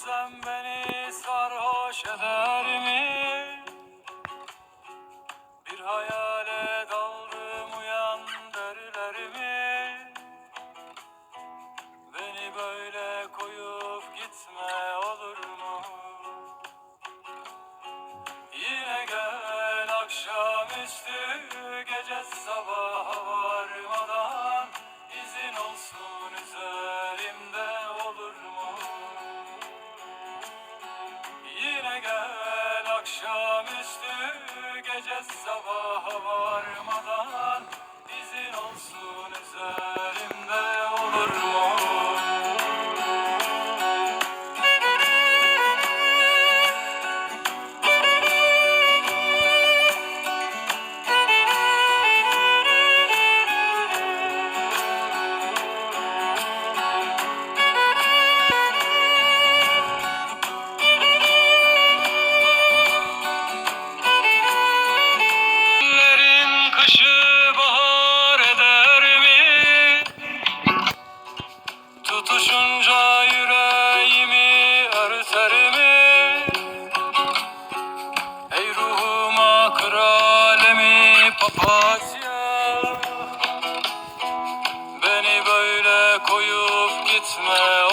İçsem beni sarhoş eder mi? Bir hayale daldım uyan derler mi? Beni böyle koyup gitme olur mu? Yine gel akşamüstü gece sabaha varmadan sabaha varmadan izin olsun üzerimde olur mu? Tutuşunca yüreğimi örter mi? Ey ruhuma kralemi papatya Beni böyle koyup gitme